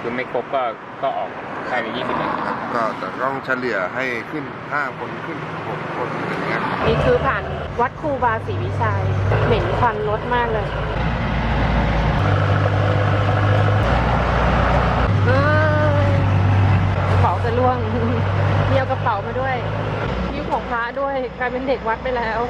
คือไม่ครบก็ก็ออกภายใน20นาทีครับก็จะต้องเฉลี่ยให้ขึ้น 5 คนขึ้น 6 คนอย่างเงี้ยนี่คือผ่านวัดครูบาศรีวิชัยเหม็นควันรถมากเลยเอ้ยกระเป๋าจะล่วง มีเอากระเป๋ามาด้วยยิ้วของพระด้วยกลายเป็นเด็กวัดไปแล้ว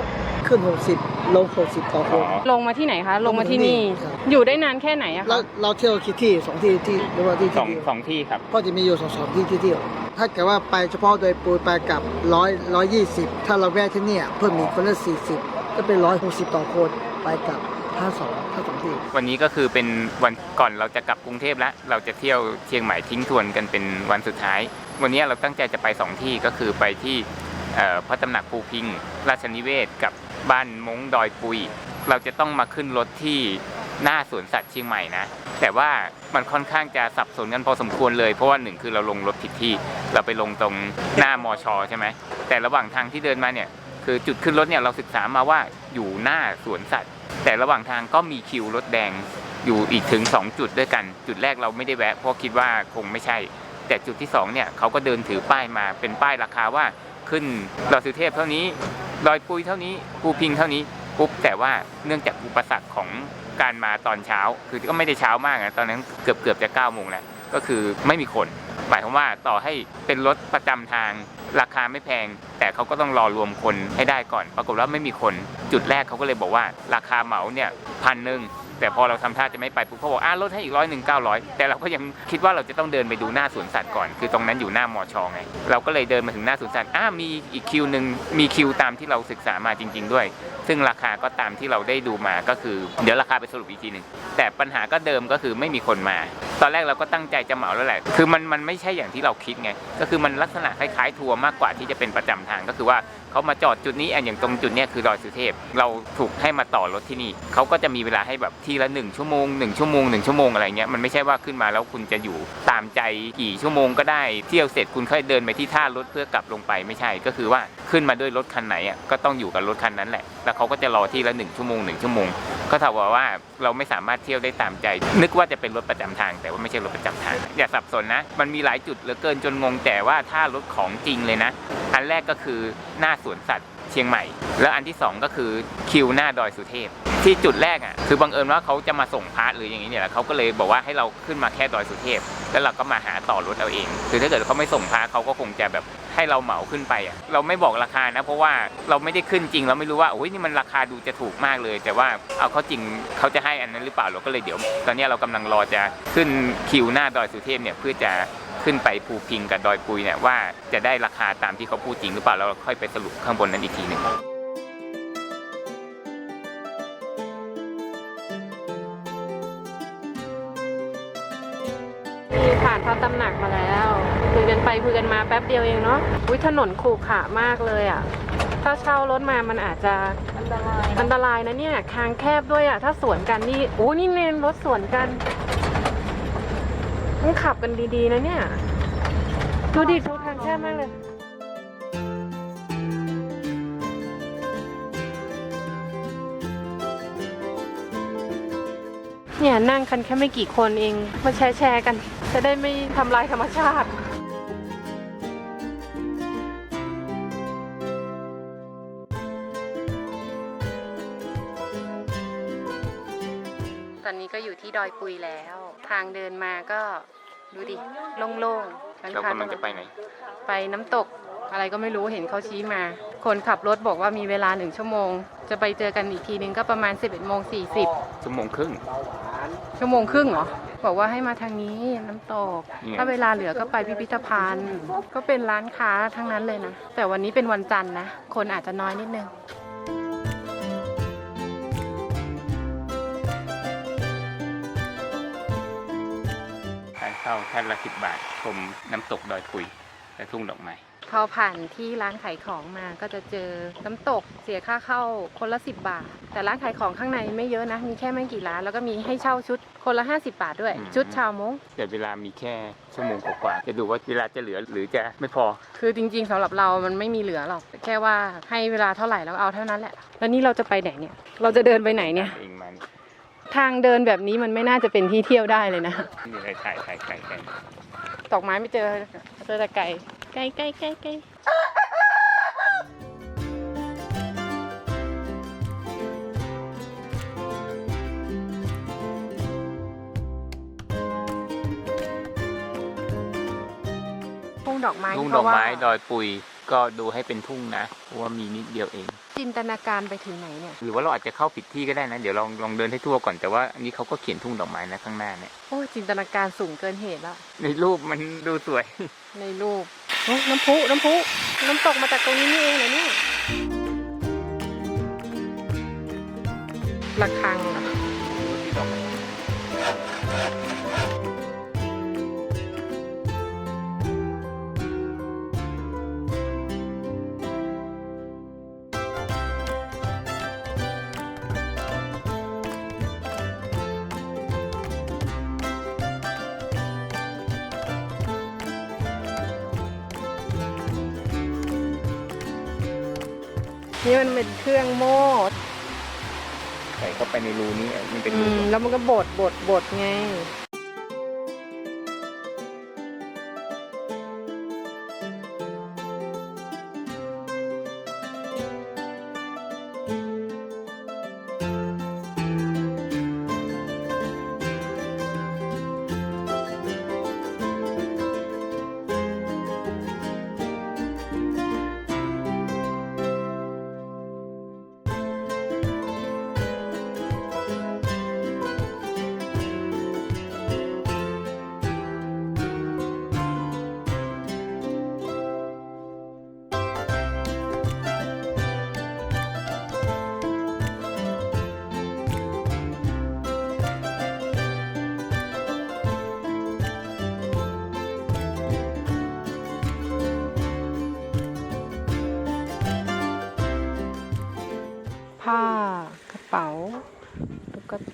ขึ้น 60 ลง60ต่อคนลงมาที่ไหนคะ ลงมาที่นี่ครับอยู่ได้นานแค่ไหนอะเราคะเราเที่ยวคิดที่สองที่ที่หรือว่าที่สองที่เดียวสองที่ครับ ก็จะมีอยู่สองสองที่ที่เที่ยวถ้าเกิดว่าไปเฉพาะโดยปูไปกับร้อยร้อยยี่สิบถ้าเราแวะที่เนี่ยเพิ่มอีกคนละสี่สิบก็เป็นร้อยหกสิบต่อคนไปกับห้าสองห้าสองที่ วันนี้ก็คือเป็นวันก่อนเราจะกลับกรุงเทพแล้ว เราจะเที่ยวเชียงใหม่ทิ้งทวนกันเป็นวันสุดท้าย วันนี้เราตั้งใจจะไปสองที่ก็คือไปที่เอ่อพระตำหนักภูพิง ราชนิเวศกับ บ้านมงดอยปุย เราจะต้องมาขึ้นรถที่หน้าสวนสัตว์เชียงใหม่นะ แต่ว่ามันค่อนข้างจะสับสนกันพอสมควรเลย เพราะว่าหนึ่งคือเราลงรถผิดที่ เราไปลงตรงหน้ามอชอใช่ไหม แต่ระหว่างทางที่เดินมาเนี่ย คือจุดขึ้นรถเนี่ยเราศึกษามาว่าอยู่หน้าสวนสัตว์ แต่ระหว่างทางก็มีคิวรถแดงอยู่อีกถึง 2 จุดด้วยกัน จุดแรกเราไม่ได้แวะ เพราะคิดว่าคงไม่ใช่ แต่จุดที่2เนี่ยเขาก็เดินถือป้ายมาเป็นป้ายราคาว่าขึ้นดอยสุเทพเท่านี้ รอยปุยเท่านี้ปูพิงเท่านี้ปุ๊บแต่ว่าเนื่องจากอุปสรรคของการมาตอนเช้า คือก็ไม่ได้เช้ามากนะตอนนั้นเกือบเกือบจะ9ก้าโมงแล้วก็คือไม่มีคนหมายความว่าต่อให้เป็นรถประจำทางราคาไม่แพง แต่เขาก็ต้องรอรวมคนให้ได้ก่อน ปรากฏว่าไม่มีคน จุดแรกเขาก็เลยบอกว่า ราคาเหมาเนี่ยพันหนึ่ง แต่พอเราทำท่าจะไม่ไปปุ๊บเขาบอกอ่าลดให้อีกร้อยหนึ่งเก้าร้อยแต่เราก็ยังคิดว่าเราจะต้องเดินไปดูหน้าสวนสัตว์ก่อน คือตรงนั้นอยู่หน้ามอชองไงเราก็เลยเดินมาถึงหน้าสวนสัตว์อ้ามีอีกคิวหนึ่งมีคิวตามที่เราศึกษามาจริง ๆ ด้วย ซึ่งราคาก็ตามที่เราได้ดูมาก็คือ เดี๋ยวราคาไปสรุปอีกทีหนึ่งแต่ปัญหาก็เดิมก็คือไม่มีคนมา ตอนแรกเราก็ตั้งใจจะเหมาแล้วแหละ คือมันมันไม่ใช่อย่างที่เราคิดไง ก็คือมันลักษณะคล้ายๆทัวร์มากกว่าที่จะเป็นประจำทาง ก็คือว่าเขามาจอดจุดนี้อันอย่างตรงจุดเนี้ยคือดอยสุเทพ เราถูกให้มาต่อรถที่นี่ เขาก็จะมีเวลาให้แบบทีละหนึ่งชั่วโมงหนึ่งชั่วโมงหนึ่งชั่วโมงอะไรเงี้ย มันไม่ใช่ว่าขึ้นมาแล้วคุณจะอยู่ตามใจกี่ชั่วโมงก็ได้ เที่ยวเสร็จคุณค่อยเดินไปที่ท่ารถเพื่อกลับลงไปไม่ใช่ ก็คือว่าขึ้นมาด้วยรถคันไหนอะก็ต้องอยู่กับรถคันนั้นแหละ แล้วเขาก็จะรอที่ละหนึ่งชั่วโมงหนึ่งชั่วโมง ก็เท่าว่าเราไม่สามารถเที่ยวได้ตามใจ นึกว่าจะเป็นรถประจำทางแต่ว่าไม่ใช่รถประจำทางอย่าสับสนนะ มันมีหลายจุดเหลือเกินจนงงแต่ว่าถ้ารถของจริงเลยนะ อันแรกก็คือหน้าสวนสัตว์เชียงใหม่ แล้วอันที่สองก็คือคิวหน้าดอยสุเทพ ที่จุดแรกอะคือบังเอิญว่าเขาจะมาส่งพาร์ทหรืออย่างนี้เนี่ยเขาก็เลยบอกว่าให้เราขึ้นมาแค่ดอยสุเทพ แล้วเราก็มาหาต่อรถเอาเอง คือถ้าเกิดเขาไม่ส่งพาร์ทเขาก็คงจะแบบ ให้เราเหมาขึ้นไปอะเราไม่บอกราคานะ เพราะว่าเราไม่ได้ขึ้นจริง เราไม่รู้ว่าโอ้ยนี่มันราคาดูจะถูกมากเลย แต่ว่าเอาเขาจริงเขาจะให้อันนั้นหรือเปล่าเราก็เลยเดี๋ยว ตอนนี้เรากำลังรอจะขึ้นคิวหน้าดอยสุเทพเนี่ยเพื่อจะขึ้นไปภูพิงกับดอยปุยเนี่ยว่าจะได้ราคาตามที่เขาพูดจริงหรือเปล่าเราค่อยไปสรุปข้างบนนั้นอีกทีหนึ่งมีผ่านพระตำหนักมาแล้ว ไปคุยกันมาแป๊บเดียวเองเนาะอุ้ยถนนขรุขระมากเลยอะ ถ้าเช่ารถมามันอาจจะอันตรายอันตรายนะเนี่ยทางแคบด้วยอะ ถ้าสวนกันนี่โอ้นี่เลนรถสวนกันต้องขับกันดีๆนะเนี่ย ดูดิดูทางแคบมากเลยเนี่ยนั่งกันแค่ไม่กี่คนเองมาแชร์แชร์กัน จะได้ไม่ทำลายธรรมชาติ ตอนนี้ก็อยู่ที่ดอยปุยแล้ว ทางเดินมาก็ดูดิโล่งๆเรากำลังจะไปไหน ไปน้ำตกอะไรก็ไม่รู้เห็นเขาชี้มา คนขับรถบอกว่ามีเวลาหนึ่งชั่วโมง จะไปเจอกันอีกทีนึงก็ประมาณ 11โมง40ชั่วโมงครึ่ง ชั่วโมงครึ่งเหรอ บอกว่าให้มาทางนี้น้ำตกนี่ไงถ้าเวลาเหลือก็ไปพิพิธภัณฑ์ ก็เป็นร้านค้าทั้งนั้นเลยนะ แต่วันนี้เป็นวันจันทร์นะ คนอาจจะน้อยนิดนึง เข้าท่านละสิบบาท ชมน้ำตกดอยปุยและทุ่งดอกไม้พอผ่านที่ร้านขายของมาก็จะเจอน้ำตกเสียค่าเข้าคนละสิบบาท แต่ร้านขายของข้างในไม่เยอะนะ มีแค่ไม่กี่ร้าน แล้วก็มีให้เช่าชุดคนละ 50 บาทด้วยอืมชุดชาวมงแต่เวลามีแค่ชั่วโมงกว่าๆจะดูว่าเวลาจะเหลือหรือจะไม่พอ คือจริงๆสำหรับเรามันไม่มีเหลือหรอกแค่ว่าให้เวลาเท่าไหร่แล้วเอาเท่านั้นแหละ แล้วนี่เราจะไปไหนเนี่ย เราจะเดินไปไหนเนี่ยเองมานี่ ทางเดินแบบนี้มันไม่น่าจะเป็นที่เที่ยวได้เลยนะนี่อะไรถ่ายถ่ายถ่ายถ่ายดอกไม้ไม่เจอเจอแต่ไก่ไก่ไก่ไก่ไก่ทุ่งดอกไม้ทุ่งเพดอราะกว่าไม้ดอยปุย ก็ดูให้เป็นทุ่งนะเพราะว่ามีนิดเดียวเอง จินตนาการไปถึงไหนเนี่ย หรือว่าเราอาจจะเข้าผิดที่ก็ได้นะ เดี๋ยวลองลองเดินให้ทั่วก่อนแต่ว่าอันนี้เขาก็เขียนทุ่งดอกไม้นะข้างหน้าเนี่ย โอ้ยจินตนาการสูงเกินเหตุละในรูปมันดูสวย ในรูปโอ้ยน้ำพุน้ำพุน้ำตกมาจากตรงนี้นี่เองเหรอเนี่ยระฆังเหรอ นี่มันเป็นเครื่องโม่ใส่เข้าไปในรูนี้มันเป็นอืรูมแล้วมันก็บดบดบดไง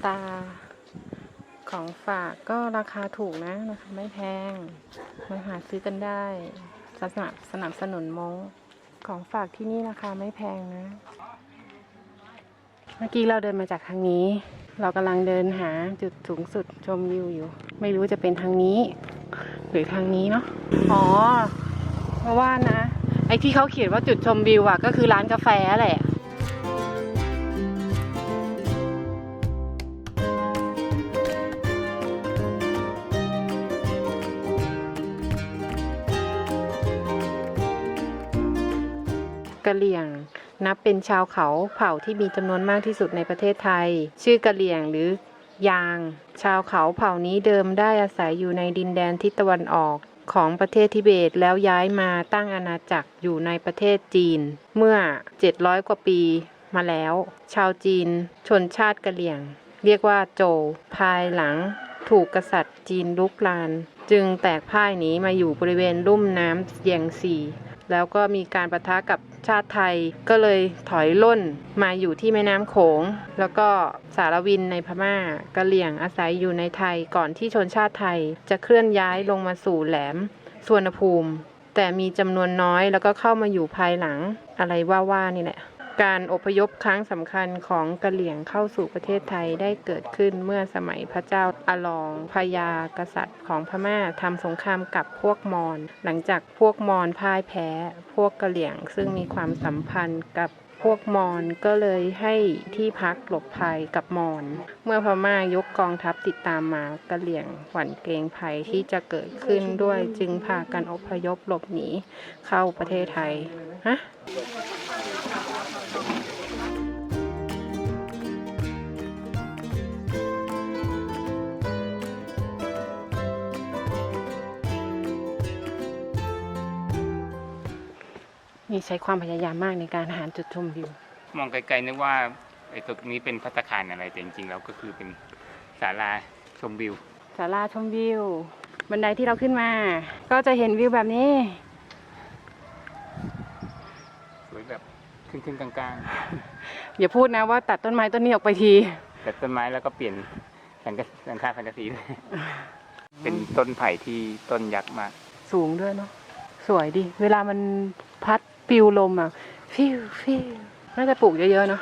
ตา ของฝากก็ราคาถูกนะราคาไม่แพงมาหาซื้อกันได้สนับสนับสนุนมงของฝากที่นี่ราคาไม่แพงนะ เมื่อกี้เราเดินมาจากทางนี้ เรากำลังเดินหาจุดสูงสุดชมวิวอยู่ ไม่รู้จะเป็นทางนี้ หรือทางนี้เนาะอ๋อเพราะว่านะ ไอที่เขาเขียนว่าจุดชมวิวอะก็คือร้านกาแฟแหละ กะเหลี่ยง นับเป็นชาวเขาเผ่าที่มีจำนวนมากที่สุดในประเทศไทย ชื่อกะเหลี่ยงหรือยาง ชาวเขาเผ่านี้เดิมได้อาศัยอยู่ในดินแดนทิศตะวันออกของประเทศทิเบตแล้วย้ายมาตั้งอาณาจักรอยู่ในประเทศจีน เมื่อ 700 กว่าปีมาแล้ว ชาวจีนชนชาติกะเหลี่ยง เรียกว่าโจวภายหลัง ถูกกษัตริย์จีนลุกลาน จึงแตกพ่ายหนีมาอยู่บริเวณลุ่มน้ำเยียงซี แล้วก็มีการประทะกับชาติไทย ก็เลยถอยล่นมาอยู่ที่แม่น้ำโขง แล้วก็สารวินในพม่ากะเหลี่ยงอาศัยอยู่ในไทยก่อนที่ชนชาติไทย จะเคลื่อนย้ายลงมาสู่แหลมสวนภูมิ แต่มีจำนวนน้อยแล้วก็เข้ามาอยู่ภายหลังอะไรว่าๆนี่แหละ การอพยพครั้งสำคัญของกะเหลี่ยงเข้าสู่ประเทศไทยได้เกิดขึ้นเมื่อสมัยพระเจ้าอาลองพญากษัตริย์ของพม่าทำสงครามกับพวกมอญหลังจากพวกมอญพ่ายแพ้ พวกกะเหลี่ยงซึ่งมีความสัมพันธ์กับพวกมอญก็เลยให้ที่พักหลบภัยกับมอญ เมื่อพม่ายกกองทัพติดตามมากะเหลี่ยงหวั่นเกรงภัยที่จะเกิดขึ้นด้วยจึงพากันอพยพหลบหนีเข้าประเทศไทย ฮะ มีใช้ความพยายามมากในการหาจุดชมวิว มองไกลๆนึกว่าไอ้ตรงนี้เป็นพัตตาคารอะไรแต่จริงๆแล้วก็คือเป็นศาลาชมวิวศาลาชมวิว บันไดที่เราขึ้นมา ก็จะเห็นวิวแบบนี้ สวยแบบครึ่งๆกลางอย่าพูดนะว่าตัดต้นไม้ต้นนี้ออกไปทีๆแต่ต้นไม้แล้วก็เปลี่ยนสังกะสังคาสังกะสีเลยเป็นต้นไผ่ที่ต้นยักษ์มาก สูงด้วยเนาะสวยดี เวลามันพัด ปิวลมอะฟิวฟิวน่าจะปลูกเยอะๆเนาะ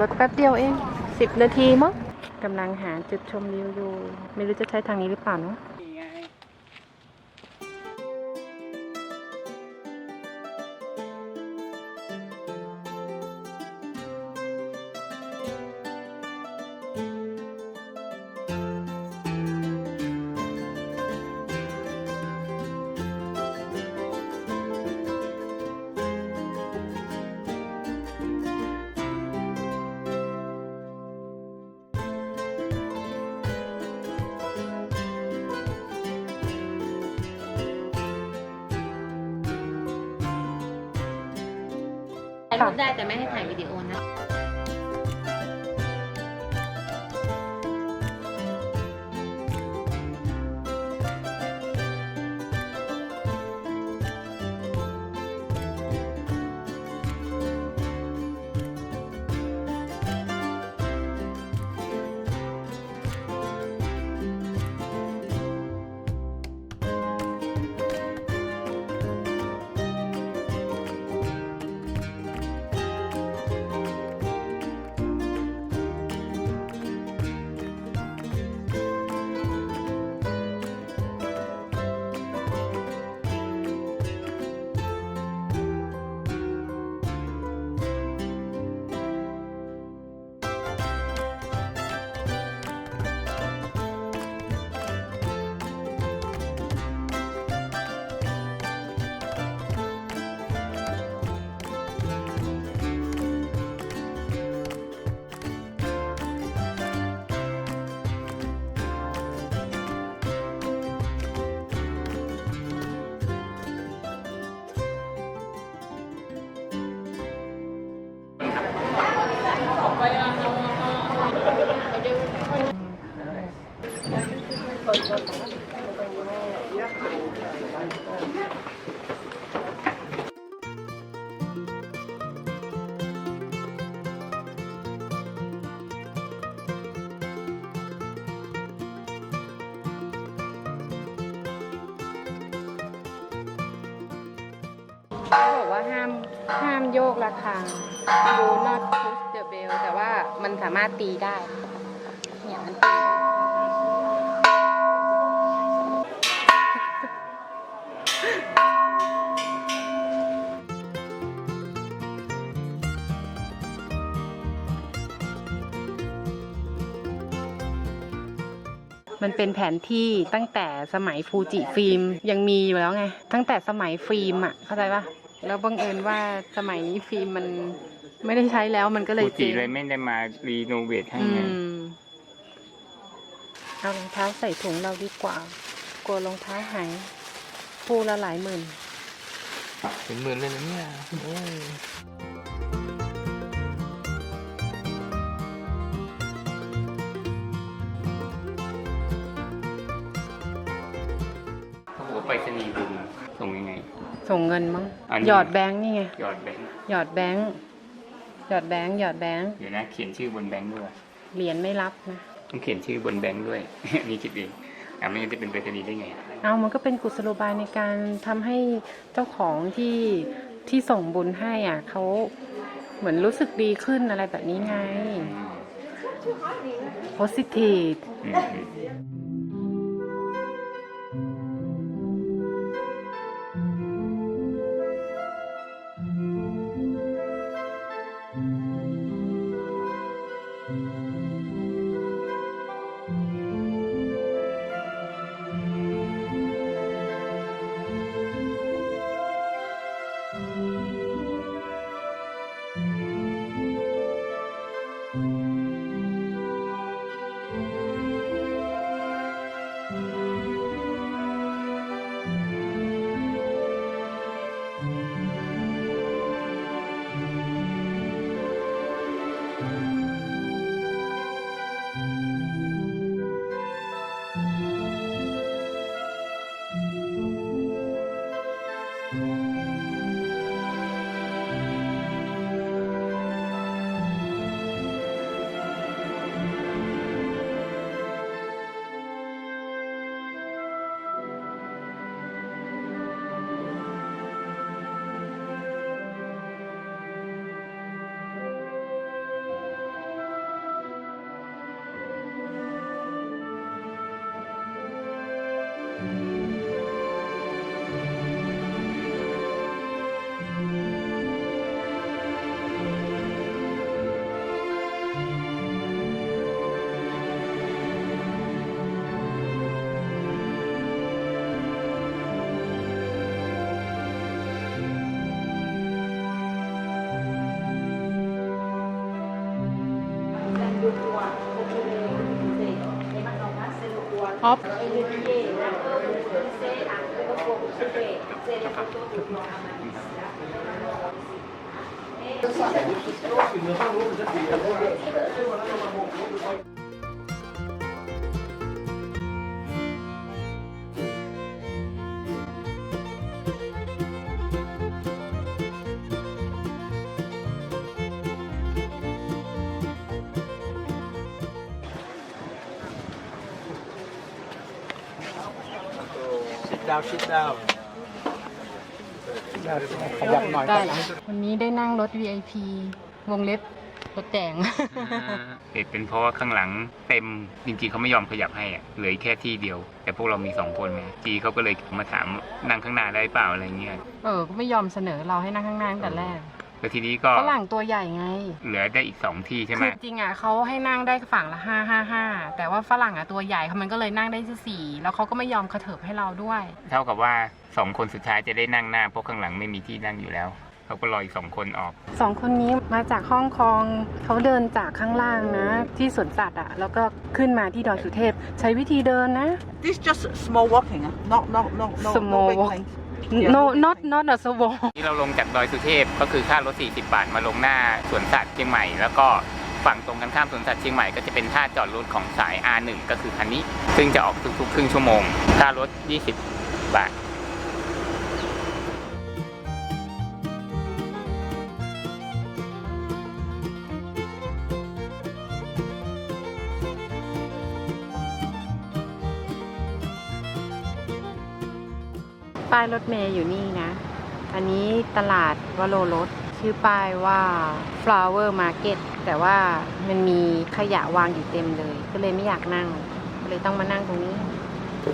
รถแป๊บเดียวเองสิบนาทีมั้งกำลังหาจุดชมวิวอยู่ ไม่รู้จะใช้ทางนี้หรือเปล่าเนาะ รูปได้แต่ไม่ให้ถ่ายวิดีโอ ว่าห้ามห้ามโยกระฆัง do not push the bell แต่ว่ามันสามารถตีได้ เนี่ยมันตีมันเป็นแผนที่ตั้งแต่สมัยฟูจิฟิล์มยังมีอยู่แล้วไง ตั้งแต่สมัยฟิล์มอะ เข้าใจปะ แล้วบังเอิญว่าสมัยนี้ฟิล์มมันไม่ได้ใช้แล้วมันก็เลยฟูจิจ๊งเลยไม่ได้มารีโนเวทให้อืไงมเอารองเท้าใส่ถุงเราดีกว่า กลัวรองเท้าหายคู่ละหลายหมื่น เป็นหมื่นเลยนะเนี่ยเขาบอกว่าไปรษณีย์บุญส่งยังไง ส่งเงินมั้งอันนี้ หยอดแบงค์นี่ไงยอดแบงค์หยอดแบงค์หยอดแบงค์หยอดแบงค์เดี๋ยวนะเขียนชื่อบนแบงค์ด้วย เหรียญไม่รับนะต้องเขียนชื่อบนแบงค์ด้วย นี่คิดเองอะไม่งั้นจะเป็นไปรษณีย์ได้ไงเอามันก็เป็นกุศโลบายในการทำให้เจ้าของที่ที่ส่งบุญให้อะเขาเหมือนรู้สึกดีขึ้นอะไรแบบนี้ไง positive อืมอืม 好。 อ๋อได้แล้ววันนี้ได้นั่งรถ VIP วงเล็บรถแจง เหตุเป็นเพราะว่าข้างหลังเต็มจริงๆเขาไม่ยอมขยับให้อะเหลือแค่ที่เดียว แต่พวกเรามีสองคนไงจีเขาก็เลยมาถามนั่งข้างหน้าได้เปล่าอะไรเงี้ย เออ ก็ไม่ยอมเสนอเราให้นั่งข้างหน้าตั้งแต่แรก แล้วทีนี้ก็ฝรั่งตัวใหญ่ไง เหลือได้อีกสองที่ใช่ไหมคือจริงอะเขาให้นั่งได้ฝั่งละห้าห้าห้าแต่ว่าฝรั่งอะตัวใหญ่เขามันก็เลยนั่งได้ที่สี่แล้วเขาก็ไม่ยอมกระเถิบให้เราด้วย เท่ากับว่าสองคนสุดท้ายจะได้นั่งหน้าเพราะข้างหลังไม่มีที่นั่งอยู่แล้วเขาก็รออีกสองคนออกสองคนนี้มาจากฮ่องกงเขาเดินจากข้างล่างนะ ที่สวนสัตว์อะแล้วก็ขึ้นมาที่ดอยสุเทพ ใช้วิธีเดินนะ This just small walking, huh? not not not not, Small not big walk. thing. No not not a s w a ที่เราลงจากดอยสุเทพก็คือค่ารถ 40 บาทมาลงหน้าสวนสัตว์เชียงใหม่ แล้วก็ฝั่งตรงกันข้ามสวนสัตว์เชียงใหม่ก็จะเป็นท่าจอดรถของสาย R1 ก็คือคันนี้ ซึ่งจะออกทุกๆครึ่งชั่วโมง ค่ารถ 20 บาท ป้ายรถเมย์อยู่นี่นะ อันนี้ตลาดวโรรสชื่อป้ายว่า flower market แต่ว่ามันมีขยะวางอยู่เต็มเลย ก็เลยไม่อยากนั่ง ก็เลยต้องมานั่งตรงนี้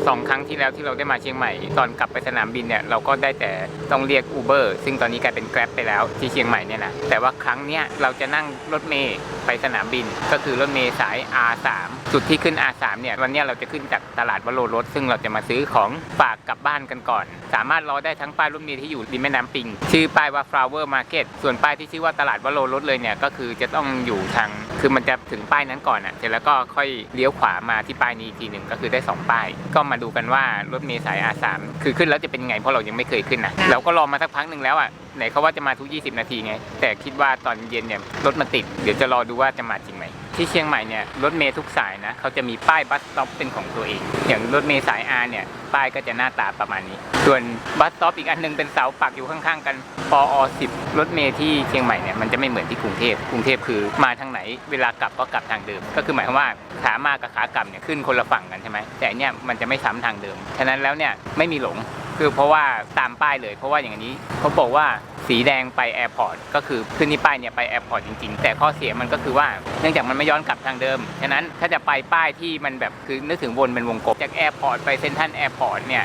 สองครั้งที่แล้วที่เราได้มาเชียงใหม่ ตอนกลับไปสนามบินเนี่ยเราก็ได้แต่ต้องเรียก Uber ซึ่งตอนนี้กลายเป็น Grab ไปแล้วที่เชียงใหม่เนี่ยนะแต่ว่าครั้งเนี้ยเราจะนั่งรถเมย์ไปสนามบิน ก็คือรถเมย์สาย R3 จุดที่ขึ้น R3 เนี่ยวันนี้เราจะขึ้นจากตลาดวโรรสซึ่งเราจะมาซื้อของฝากกลับบ้านกันก่อน สามารถรอได้ทั้งป้ายรถเมย์ที่อยู่ริมแม่น้ำปิง ชื่อป้ายว่า Flower Market ส่วนป้ายที่ชื่อว่าตลาดวโรรสเลยเนี่ยก็คือจะต้องอยู่ทางคือมันจะถึงป้ายนั้นก่อนอะเสร็จแล้วก็ค่อยเลี้ยวขวามาที่ป้ายนี้อีกทีหนึ่งก็คือได้ 2 ป้ายก็มาดูกันว่ารถเมล์สาย R3 คือขึ้นแล้วจะเป็นไงเพราะเรายังไม่เคยขึ้นนะเราก็รอมาสักพักหนึ่งแล้วอะไหนเขาว่าจะมาทุก 20 นาทีไง แต่คิดว่าตอนเย็นเนี่ยรถมันติด เดี๋ยวจะรอดูว่าจะมาจริงไหม ที่เชียงใหม่เนี่ยรถเมล์ทุกสายนะเขาจะมีป้ายบัสสต็อปเป็นของตัวเอง อย่างรถเมล์สาย R เนี่ยป้ายก็จะหน้าตาประมาณนี้ ส่วนบัสสต็อปอีกอันหนึงเป็นเสาปักอยู่ข้างๆ กันปออ10รถเมล์ที่เชียงใหม่เนี่ยมันจะไม่เหมือนที่กรุงเทพกรุงเทพคือมาทางไหนเวลากลับก็กลับทางเดิม ก็คือหมายความว่าขามากับขากลับเนี่ยขึ้นคนละฝั่งกันใช่ไหมแต่อันเนี่ยมันจะไม่ซ้ำทางเดิมฉะนั้นแล้วเนี่ยไม่มีหลง คือเพราะว่าตามป้ายเลย เพราะว่าอย่างนี้เขาบอกว่าสีแดงไปแอร์พอร์ตก็คือขึ้นที่ป้ายเนี่ยไปแอร์พอร์ตจริงๆ แต่ข้อเสียมันก็คือว่าเนื่องจากมันไม่ย้อนกลับทางเดิมฉะนั้นถ้าจะไปป้ายที่มันแบบคือนึกถึงวนเป็นวงกลมจากแอร์พอร์ตไปเซนทรัลแอร์พอร์ตเนี่ย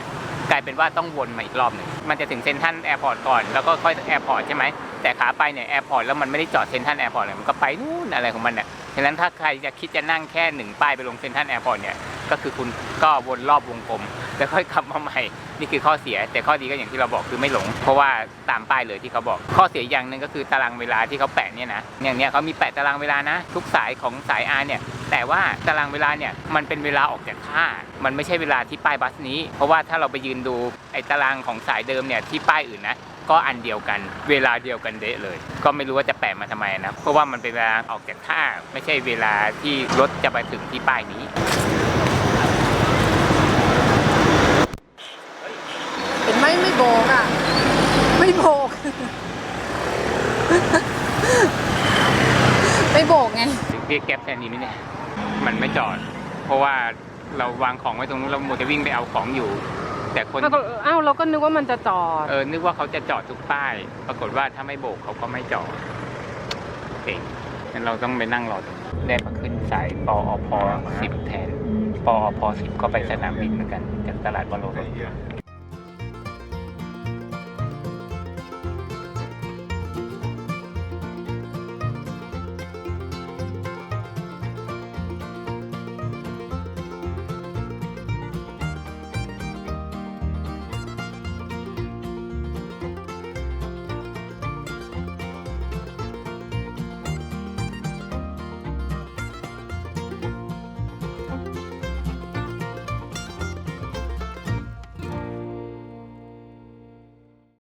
กลายเป็นว่าต้องวนมาอีกรอบหนึ่งมันจะถึงเซนทรัลแอร์พอร์ตก่อนแล้วก็ค่อยแอร์พอร์ตใช่ไหมแต่ขาไปเนี่ยแอร์พอร์ตแล้วมันไม่ได้จอดเซนทรัลแอร์พอร์ตเลยมันก็ไปนู่นอะไรของมันเนี่ย ฉะนั้นถ้าใครจะคิดจะนั่งแค่หนึ่งป้ายไปลงเซนทรัลแอร์พอร์ตเนี่ยก็คือคุณก็วนรอบวงกลม แล้วค่อยขับมาใหม่ นี่คือข้อเสีย แต่ข้อดีก็อย่างที่เราบอกคือไม่หลง เพราะว่าตามป้ายเลยที่เขาบอก ข้อเสียอย่างหนึ่งก็คือตารางเวลาที่เขาแปะเนี่ยนะอย่างเนี้ยเขามีแปะตารางเวลานะ ทุกสายของสายอาร์เนี่ยแต่ว่าตารางเวลาเนี่ยมันเป็นเวลาออกจากท่า มันไม่ใช่เวลาที่ป้ายบัสนี้ เพราะว่าถ้าเราไปยืนดูไอ้ตารางของสายเดิมเนี่ยที่ป้ายอื่นนะ ก็อันเดียวกัน เวลาเดียวกันเดะเลย ก็ไม่รู้ว่าจะแปะมาทำไมนะเพราะว่ามันเป็นเวลาออกจากท่าไม่ใช่เวลาที่รถจะไปถึงที่ป้ายนี้เห็นไหมไม่โบกอะไม่โบก ไม่โบกไงเรียกแก๊ปแทนดีไหมเนี่ยมันไม่จอด เพราะว่าเราวางของไว้ตรงนู้นเราโมจะวิ่งไปเอาของอยู่ แต่คนเอ้าเราก็นึกว่ามันจะจอด เออ นึกว่าเขาจะจอดทุกป้าย ปรากฏว่าถ้าไม่โบกเขาก็ไม่จอดเก่งงั้นเราต้องไปนั่งรอตรงนี้ได้มาขึ้นสายปอพ10แทน ปอพ10ก็ไปสนามบินเหมือนกันจากตลาดวโรรส